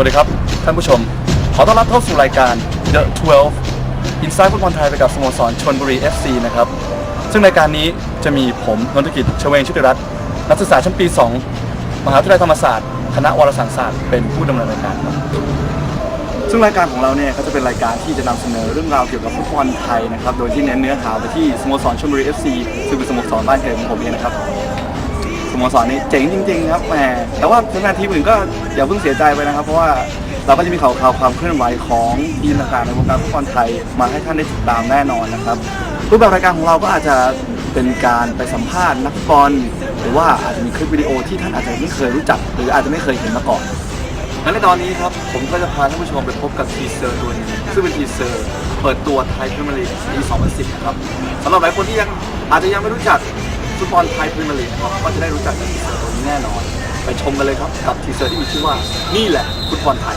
วัสดีครับ ท่านผู้ชม ขอต้อนรับเข้าสู่รายการ The 12 Inside ฟุตบอลไทยไปกับสโมสรชนบุรี FC นะครับ ซึ่งรายการนี้จะมีผมนนทกิจชเวงชุติรัตน์นักศึกษาชั้นปี 2 มหาวิทยาลัยธรรมศาสตร์ คณะวารสารศาสตร์เป็นผู้ดำเนินรายการครับซึ่งรายการของเราเนี่ยก็จะเป็นรายการที่จะนำเสนอเรื่องราวเกี่ยวกับฟุตบอลไทยนะครับ โดยที่เน้นเนื้อหาไปที่สโมสรชลบุรี FC ซึ่งเป็นสโมสรบ้านเกิดของผมเองนะครับ โมสรนี้เจ๋งจริง ๆ ครับแหมแต่ว่าแฟนๆทีมอื่นก็อย่าเพิ่งเสียใจไปนะครับ เพราะว่าเราก็จะมีข่าวข่าวความเคลื่อนไหวของทีมต่างๆในวงการฟุตบอลไทยมาให้ท่านได้ติดตามแน่นอนนะครับรูปแบบรายการของเราก็อาจจะเป็นการไปสัมภาษณ์นักฟุตบอลหรือว่าอาจจะมีคลิปวิดีโอที่ท่านอาจจะไม่เคยรู้จัก หรืออาจจะไม่เคยเห็นมาก่อนงั้นในตอนนี้ครับ ผมก็จะพาท่านผู้ชมไปพบกับทีเซอร์ตัวนึงซึ่งเป็นทีเซอร์เปิดตัวไทยพรีเมียร์ลีกปี 2010 นะครับสำหรับหลายคนที่ยังอาจจะยังไม่รู้จัก ฟุตบอลไทยพรีเมียร์ลีกนะครับก็จะได้รู้จักกับทีเซอร์ตัวนี้แน่นอน ไปชมกันเลยครับกับทีเซอร์ที่มีชื่อว่านี่แหละฟุตบอลไทย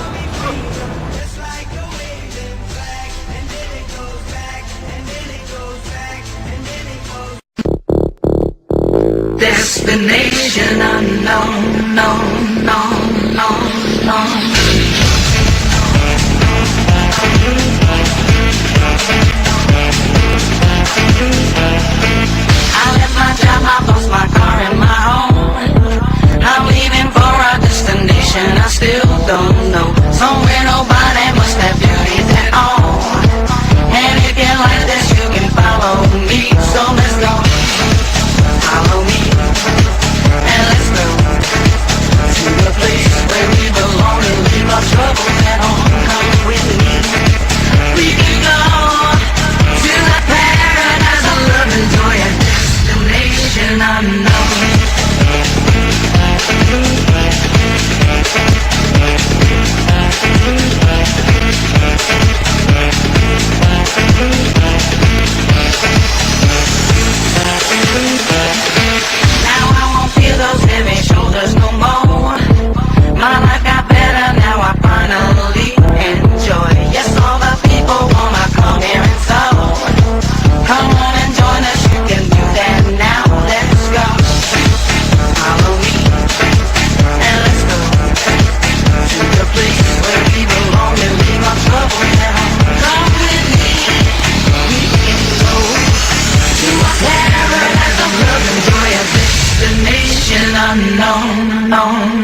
เดส t i n a t i o n know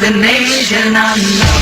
the nation I love.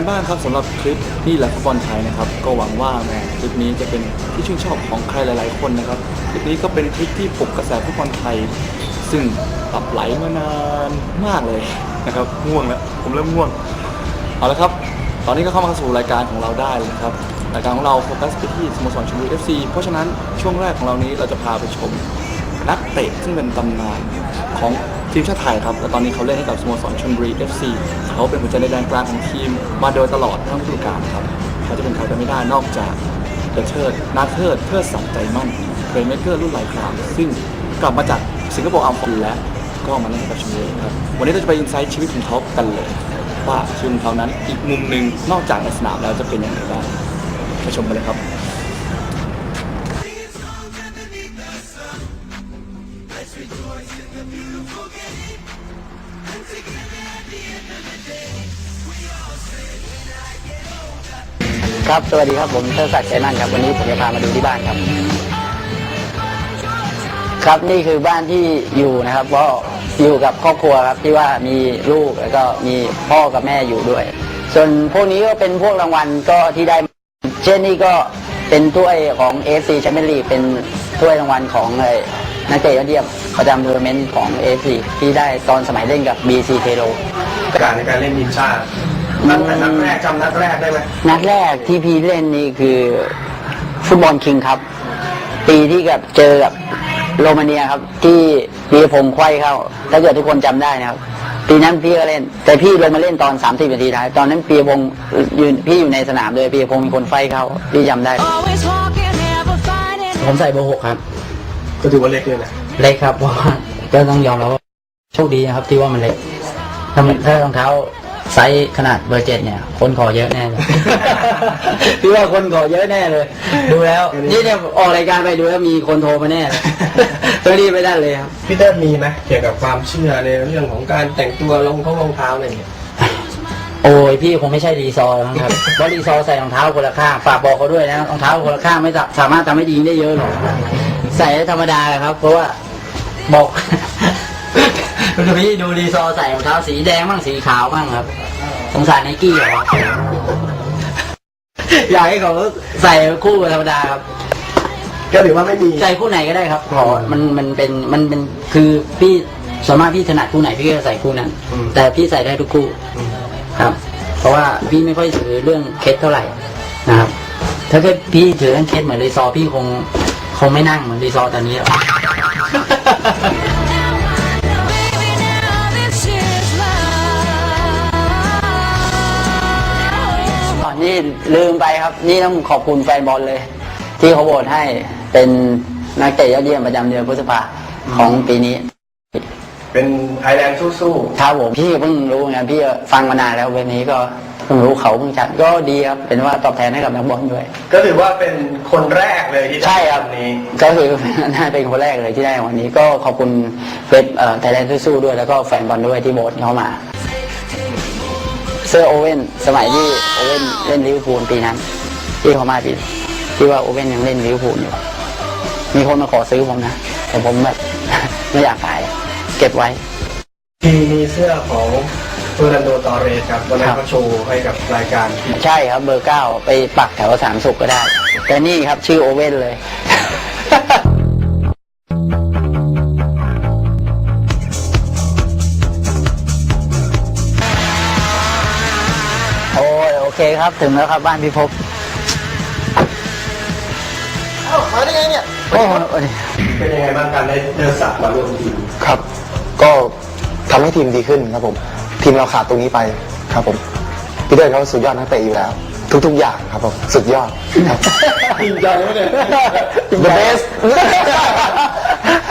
กันบ้างครับสำหรับคลิปนี่แหละฟุตบอลไทยนะครับ ก็หวังว่าแหมคลิปนี้จะเป็นที่ชื่นชอบของใครหลาย ๆ คนนะครับคลิปนี้ก็เป็นคลิปที่ปลุกกระแสฟุตบอลไทย ซึ่งปรับไหลมานานมากเลยนะครับง่วงแล้วผมเริ่มง่วงเอาละครับ ตอนนี้ก็เข้ามาสู่รายการของเราได้เลยนะครับรายการของเราโฟกัสไปที่สโมสรชลบุรี FC เพราะฉะนั้นช่วงแรกของเรานี้เราจะพาไปชม นักเตะซึ่งเป็นตำนานของทีมชาติไทยครับ และตอนนี้เขาเล่นให้กับสโมสรชลบุรี FC เขาเป็นหัวใจในแดนกลางของทีม มาโดยตลอดทั้งฤดูกาลครับ เขาจะเป็นใครไปไม่ได้นอกจากเดเทิร์ดนาเทิร์ดเทิดสังใจมั่นเพลย์เมเกอร์รุ่นหลายครามซึ่งกลับมาจากสิงคโปร์อัลฟอนและก็มาเล่นให้กับชมบุรีครับ วันนี้เราจะไปอินไซต์ชีวิตของเขากันเลย ว่าชีวิตของเขานั้นอีกมุมหนึ่งนอกจากในสนามแล้วจะเป็นอย่างไรบ้างไปชมกันเลยครับ ครับ สวัสดีครับ ผมเทิดศักดิ์ใจมั่นครับ วันนี้ผมจะพามาดูที่บ้านครับ ครับนี่คือบ้านที่อยู่นะครับ ก็อยู่กับครอบครัวครับที่ว่ามีลูกแล้วก็มีพ่อกับแม่อยู่ด้วย ส่วนพวกนี้ก็เป็นพวกรางวัลก็ที่ได้ เช่นนี่ก็เป็นถ้วยของ AFC แชมเปี้ยนลีกเป็นถ้วยรางวัลของเอ่อนักเตะยอดเยี่ยมประจำทัวร์เมนต์ของ AFC ที่ได้ตอนสมัยเล่นกับ BC เทโลการในการเล่นทีมชาติ ตั้งแต่นัดแรกจำนัดแรกได้ไหมนัดแรกที่พี่เล่นนี่คือฟุตบอลคิงครับ ปีที่กับเจอกับโรมาเนียครับ ที่ปีพงษ์ไขว้เข้าถ้าเกิดทุกคนจำได้นะครับ ปีนั้นพี่ก็เล่น แต่พี่ลงมาเล่นตอน 30นาทีท้าย ตอนนั้นปีพงษ์ยืนพี่อยู่ในสนามเลยปีพงษ์มีคนไฟเข้าพี่จำได้ Always walking, never finding. ผมใส่เบอร์หกครับ ก็ถือว่าเล็กเลยนะเล็กครับเพราะว่าก็ต้องยอมรับว่าโชคดีนะครับที่ว่ามันเล็กถ้ามันถ้ารองเท้า ไซส์ขนาดเบอร์เจ็ดเนี่ย คนขอเยอะแน่เลย พี่ว่าคนขอเยอะแน่เลย ดูแล้ว นี่เนี่ยออกรายการไปดูแล้วมีคนโทรมาแน่เลย ตัวนี้ไม่ได้เลยครับ พี่เต้มีไหมเกี่ยวกับความเชื่อในเรื่องของการแต่งตัวรองเท้ารองเท้าอะไรอย่างเงี้ยโอ้ยพี่คงไม่ใช่รีซอร์มั้งครับเพราะรีซอร์ใส่รองเท้าคนละข้างฝากบอกเขาด้วยนะรองเท้าคนละข้างไม่สาสามารถทำให้ดีได้เยอะหรอกใส่ได้ธรรมดาแหละครับ เพราะว่าบอก คุณพี่ดูรีซอร์ใส่รองเท้าสีแดงบ้างสีขาวบ้างครับ สงสารไนกี้เหรออยากให้เขาใส่คู่ธรรมดาครับ ก็ถือว่าไม่มี ใส่คู่ไหนก็ได้ครับขอมันมันเป็นมันเป็นคือพี่ส่วนมากพี่ถนัดคู่ไหนพี่ก็จะใส่คู่นั้น อืม แต่พี่ใส่ได้ทุกคู่ครับ เพราะว่าพี่ไม่ค่อยถือเรื่องเคสเท่าไหร่นะครับ ถ้าเกิดพี่ถือเรื่องเคสเหมือนรีซอร์พี่คงคงไม่นั่งเหมือนรีซอร์ตอนนี้หรอก นี่ลืมไปครับ นี่ต้องขอบคุณแฟนบอลเลย ที่เขาโหวตให้เป็นนักเตะยอดเยี่ยมประจำเดือนพฤษภาของปีนี้ เป็นไทยแลนด์สู้ครับผมพี่เพิ่งรู้ไงพี่ฟังมานานแล้วเวันนี้ก็เพิ่งรู้เขาเพิ่งจัดก็ดีครับเป็นว่าตอบแทนให้กับนักบอลด้วย ๆ ก็ถือว่าเป็นคนแรกเลยที่ได้ใช่ครับวันนี้ ก็คือ น่าเป็นคนแรกเลยที่ได้วันนี้ก็ขอบคุณเว็บไทยแลนด์สู้ๆด้วยแล้วก็แฟนบอลด้วยที่โบสเข้ามา เสื้อโอเว่นสมัยที่โอเว่นเล่นลิเวอร์พูลปีนั้นที่เขามาปีที่ว่าโอเว่นยังเล่นลิเวอร์พูลอยู่มีคนมาขอซื้อผมนะแต่ผมแบบ ไม่อยากขาย เก็บไว้ทีมีเสื้อของโรนัลโดตอเรสครับวันนั้นเขาโชว์ให้กับรายการ ใช่ครับเบอร์เก้าไปปักแถวสามสุขก็ได้ แต่นี่ครับชื่อโอเว่นเลย คครับถึงแล้วครับบ้านพี่พบมาได้ไงเนี่ยโอ้โหเป็นยังไงบ้างการได้เดินสายมาร่วมทีมครับ ก็ทำให้ทีมดีขึ้นครับผม ทีมเราขาดตรงนี้ไปครับผมพี่เดินเขาสุดยอดนักเตะอยู่แล้ว ทุก ๆ อย่างครับผมสุดยอดครับจริงใจไหมเนี่ย The best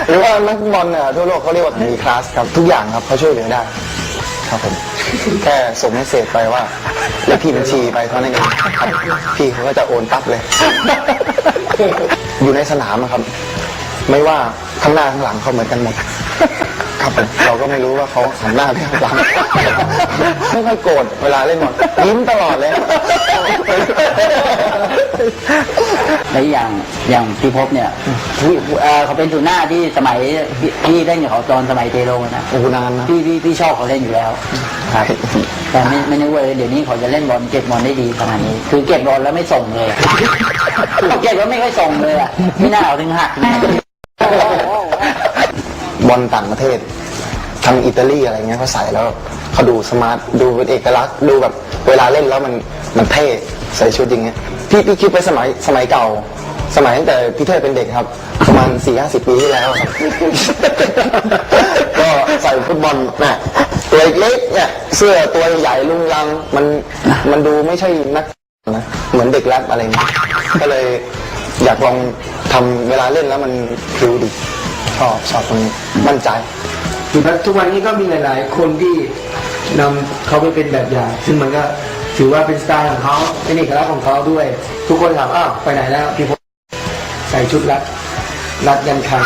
หรือว่านักบอลเนี่ยทั่วโลกเขาเรียกว่ามีคลาสครับทุกอย่างครับเขาช่วยเหลือได้ครับผม แค่ส่งเมสเซจไปว่าเลขที่บัญชีไปเท่านั้นเองครับพี่เขาก็จะโอนปั๊บเลย อยู่ในสนามอะครับ ไม่ว่าข้างหน้าข้างหลังเขาเหมือนกันหมด ครับผมเราก็ไม่รู้ว่าเขาหันหน้าไปข้างหลังไม่ค่อยโกรธเวลาเล่นบอลยิ้มตลอดเลย และอีกอย่างอย่างพี่พบเนี่ยพี่เอ่อเขาเป็นศูนย์หน้าที่สมัยพี่พี่เล่นกับเขาตอนสมัยเทโรนะโอ้โหนานนะ พี่พี่พี่ชอบเขาเล่นอยู่แล้วครับ แต่ไม่ไม่นึกว่าเดี๋ยวนี้เขาจะเล่นบอลเก็บบอลได้ดีขนาดนี้ คือเก็บบอลแล้วไม่ส่งเลยเก็บแล้วไม่ค่อยส่งเลยอะไม่น่าเอาถึงหัก บอลต่างประเทศทางอิตาลีอะไรเงี้ยเขาใส่แล้วเขาดูสมาร์ทดูเป็นเอกลักษณ์ดูแบบเวลาเล่นแล้วมันมันเท่ใส่ชุดอย่างเงี้ยพี่พี่คิดไปสมัยสมัยเก่า สมัยตั้งแต่พี่เทพเป็นเด็กครับ ประมาณสี่ห้าสิบปีที่แล้วครับ ก็ใส่ฟุตบอลน่ะตัวเล็กๆเนี่ยเสื้อตัวใหญ่ลุงลังมันมันดูไม่ใช่นักนะเหมือนเด็กแรปอะไรเงี้ยก็เลยอยากลองทำเวลาเล่นแล้วมันพริ้วดี ชอบชอบตรงนี้มั่นใจ คือทุกวันนี้ก็มีหลาย ๆ คนที่นำเขาไปเป็นแบบอย่าง ซึ่งมันก็ถือว่าเป็นสไตล์ของเขาเป็นเอกลักษณ์ของเขาด้วย ทุกคนถามอ้าวไปไหนแล้วพี่พลใส่ชุดรัดรัดยันคัน